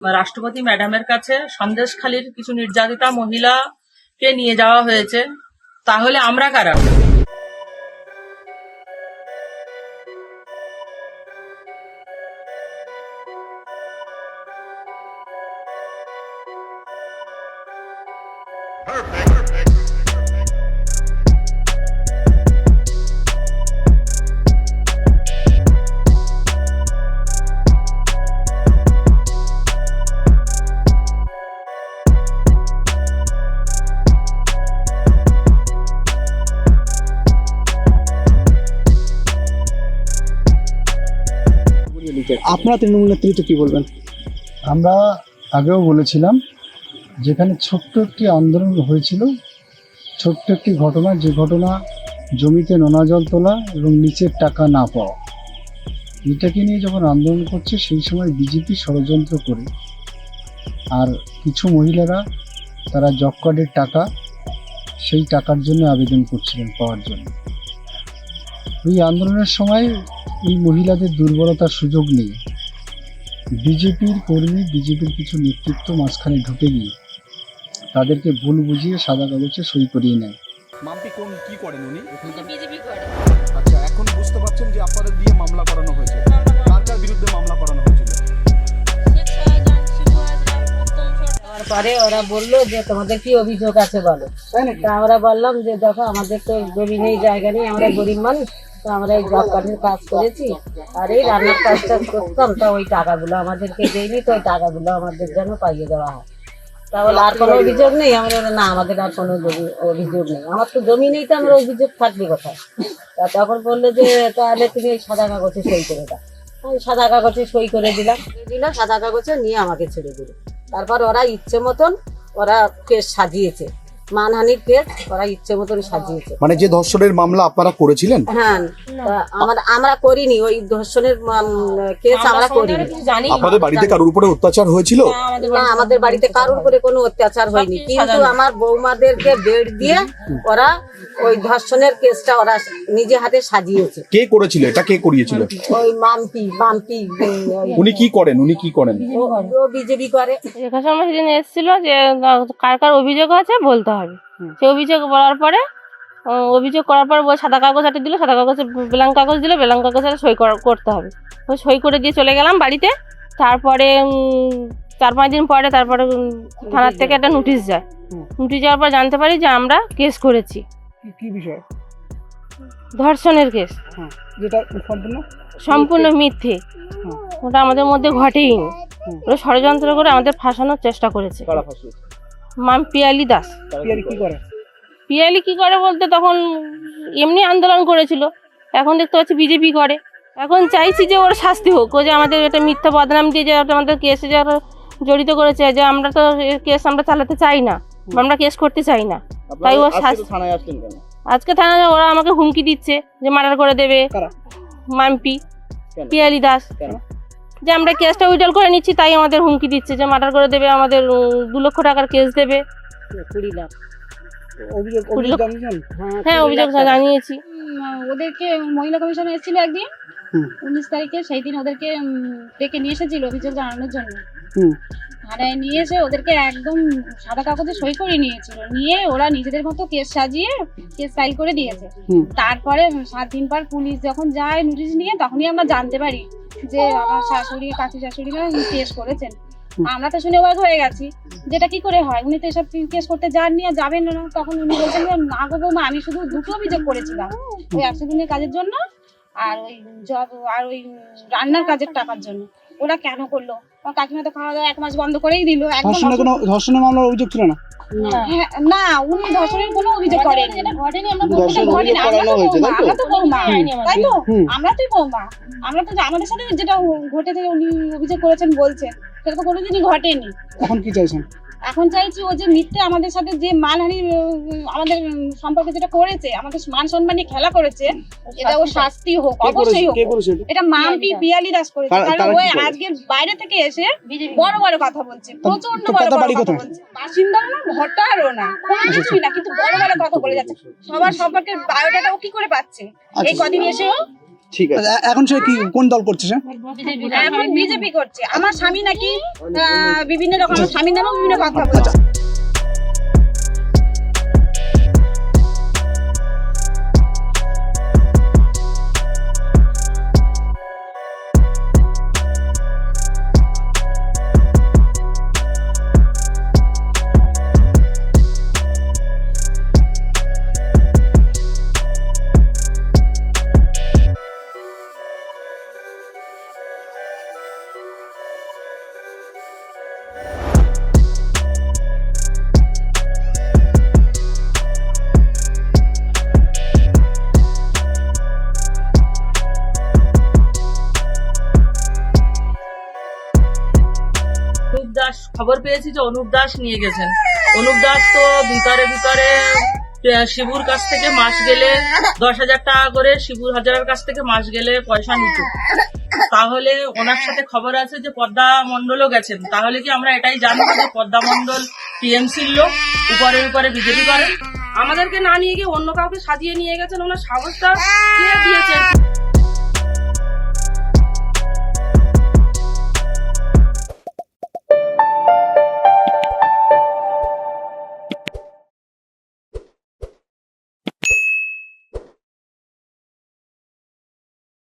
রাষ্ট্রপতি ম্যাডামের কাছে সন্দেশখালীর কিছু নির্যাতিতা মহিলাকে নিয়ে যাওয়া হয়েছে তাহলে আমরা কারা? আপনারা তৃণমূল নেতৃত্ব কি বলবেন? আমরা আগেও বলেছিলাম, যেখানে ছোট্ট একটি আন্দোলন হয়েছিল, ছোট্ট একটি ঘটনা, যে ঘটনা জমিতে নোনা জল তোলা এবং নিচের টাকা না পাওয়া। এটাকে নিয়ে যখন আন্দোলন করছে, সেই সময় বিজেপি ষড়যন্ত্র করে, আর কিছু মহিলারা, তারা জব কার্ডের টাকা, সেই টাকার জন্য আবেদন করছিলেন পাওয়ার জন্য। ওই আন্দোলনের সময় এই মহিলাদের দুর্বলতার সুযোগ নিয়ে বিজেপির কর্মী বিজেপির কিছু নেতৃত্ব মাঝখানে ঢুকে গিয়ে তাদেরকে ভুল বুঝিয়ে সাদা কাগজে সই করিয়ে নেয়। মাম্পি কোন কি করেন উনি? বিজেপি করে। আচ্ছা এখন বুঝতে পারছেন যে আপনাদের দিয়ে মামলা করানো হয়েছে। কার কার বিরুদ্ধে মামলা করানো হয়েছিল? পরে ওরা বলল যে তোমাদের কি অভিযোগ আছে বলো? তা আমরা বললাম যে দেখো আমাদের তো জমি নেই জায়গা নেই আমরা গরিব মানুষ। তো আমরা এই জব কার্ডের কাজ করেছি, আর এই রান্নার কাজটা করতাম, তা ওই টাকাগুলো আমাদেরকে দেয়নি, তো ওই টাকাগুলো আমাদের যেন পাইয়ে দেওয়া হয়। তাহলে আর কোনো অভিযোগ নেই? আমরা না, আমাদের আর কোনো অভিযোগ নেই। আমার তো জমি নেই, তো আমরা অভিযোগ থাকবে কোথায়? তা তখন বলল যে, তাহলে তুমি এই সাদা কাগজে সই করে দাও। আমি সাদা কাগজে সই করে দিলাম দিলাম, সাদা কাগজে নিয়ে আমাকে ছেড়ে দিল। তারপর ওরা ইচ্ছে মতন ওরা কেস সাজিয়েছে। মানহানির কেস ওরা ইচ্ছে মতন সাজিয়েছে। মানে যে ধর্ষণের মামলা আপনারা করেছিলেন? হ্যাঁ আমরা আমরা করিনি ওই ধর্ষণের কেস আমরা করিনি। আপনাদের বাড়িতে কারোর উপরে অত্যাচার হয়েছিল? না আমাদের বাড়িতে কারোর করে কোনো অত্যাচার হয়নি। কিন্তু আমার বৌমাদেরকে বেড দিয়ে ওরা ওই ধর্ষণের কেসটা ওরা নিজে হাতে সাজিয়েছে। কে করেছিল? এটা কে করিয়েছিল? ওই মাম্পি মাম্পি উনি কি করেন? উনি কি করেন? ও- বিজেপি করে। রেখা শর্মা সেদিন এসেছিল যে কার কার অভিযোগ আছে বলতে হবে। সে অভিযোগ বলার পরে অভিযোগ করার পর সাদা কাগজ হাতে দিল সাদা কাগজে ব্ল্যাঙ্ক কাগজ দিল ব্ল্যাঙ্ক কাগজে সই করা- করতে হবে। ওই সই করে দিয়ে চলে গেলাম বাড়িতে। তারপরে চার পাঁচ দিন পরে তারপরে থানার থেকে একটা নোটিশ যায়। নোটিশ যাওয়ার পর জানতে পারি যে আমরা কেস করেছি। কি- বিষয়? ধর্ষণের কেস। যেটা সম্পূর্ণ? সম্পূর্ণ মিথ্যে। ওটা আমাদের মধ্যে ঘটেই নি। ওরা ষড়যন্ত্র করে আমাদের ফাঁসানোর চেষ্টা করেছে। মাম পিয়ালি দাস। পিয়ারি কি করে? পিয়ালি কি করে বলতে তখন এমনি আন্দোলন করেছিল। এখন দেখতে পাচ্ছি বিজেপি করে। এখন চাইছি যে ওর শাস্তি হোক। ও যে আমাদের এটা মিথ্যা বদনাম দিয়ে যে আমাদের কেসে যারা জড়িত করেছে যে আমরা তো কেস আমরা চালাতে চাই না। আমরা কেস করতে চাই না। তাই ও শাস্তি আজকে থানায় ওরা আমাকে হুমকি দিচ্ছে যে মার্ডার করে দেবে। মাম্পি। পিয়ালি দাস? যে আমরা কেসটা উইড্রল করে নিচ্ছি তাই আমাদের হুমকি দিচ্ছে যে মার্ডার করে দেবে আমাদের দু লক্ষ টাকার কেস দেবে। কুড়ি লাখ। হ্যাঁ অভিযোগ জানিয়েছি। ওদেরকে মহিলা কমিশন এসেছিল একদিন উনিশ তারিখে সেই দিন ওদেরকে ডেকে নিয়ে এসেছিল অভিযোগ জানানোর জন্য। হুম। নিয়ে এসে ওদেরকে একদম সাদা কাগজে সই করে নিয়েছিল। নিয়ে ওরা নিজেদের মতো কেস সাজিয়ে কেস ফাইল করে দিয়েছে। তারপরে সাত দিন পর পুলিশ যখন যায় নোটিশ নিয়ে তখনই আমরা জানতে পারি যে আমার শাশুড়ি কাকু শাশুড়িরা কেস করেছেন। আমরা তো শুনে অবাক হয়ে গেছি যেটা কি করে হয়? উনি তো এসব কেস করতে যাননি আর যাবেন না। তখন উনি বলছেন যে, না গো বৌমা আমি শুধু দুটো অভিযোগ করেছিলাম। ওই একশো দিনের কাজের জন্য আর ওই জব আর ওই রান্নার কাজের টাকার জন্য। ওরা কেন করল? আমার কাকিমা তো খাওয়া দাওয়া এক মাস বন্ধ করেই দিল ধর্ষণের কোনো ধর্ষণের মামলার অভিযোগ ছিল না? না। হ্যাঁ, উনি ধর্ষণের কোনো অভিযোগ করেন ঘটেনি আমরা তো? আমরা তো বৌমা তাই তো? আমরা তো বৌমা আমরা তো আমাদের সাথে যেটা ঘটেছে উনি অভিযোগ করেছেন বলছেন। সেটা তো কোনোদিনই ঘটেনি। এখন কি চাইছেন? এখন চাইছি ও যে মিথ্যে আমাদের সাথে যে মানহানি আমাদের সম্পর্কে যেটা করেছে আমাদের মান সম্মান নিয়ে খেলা করেছে এটা ও শাস্তি হোক অবশ্যই হোক। এটা? মাম্পি পিয়ালি দাস। করেছে কারণ ও আজকে বাইরে থেকে এসে বড় বড় কথা বলছে প্রচণ্ড বড় বড় কথা বলছে। বাসিন্দাও না ভোটারও না কোনো কিছুই না কিন্তু বড় বড় কথা বলে যাচ্ছে। সবার সম্পর্কে বায়োডাটা ও কি করে পাচ্ছে? এই আচ্ছা। কদিন এসে ও ঠিক আছে। এখন সে কি কোন দল করছে সে? এখন বিজেপি করছে। আমার স্বামী নাকি আহ, বিভিন্ন রকম আমার স্বামীর নামও বিভিন্ন কথা খবর পেয়েছি যে অনুপ দাস নিয়ে গেছেন। অনুপ দাস তো ভিতরে ভিতরে শিবুর কাছ থেকে মাস গেলে দশ হাজার টাকা করে শিবুর হাজারের কাছ থেকে মাস গেলে পয়সা নিত। তাহলে ওনার সাথে খবর আছে যে পদ্মা মন্ডলও গেছেন। তাহলে কি আমরা এটাই জানব যে পদ্মা মন্ডল টিএমসির লোক, উপরে উপরে বিজেপি করেন? আমাদেরকে না নিয়ে গিয়ে অন্য কাউকে সাজিয়ে নিয়ে গেছেন? ওনার সাহসটা দিয়েছেন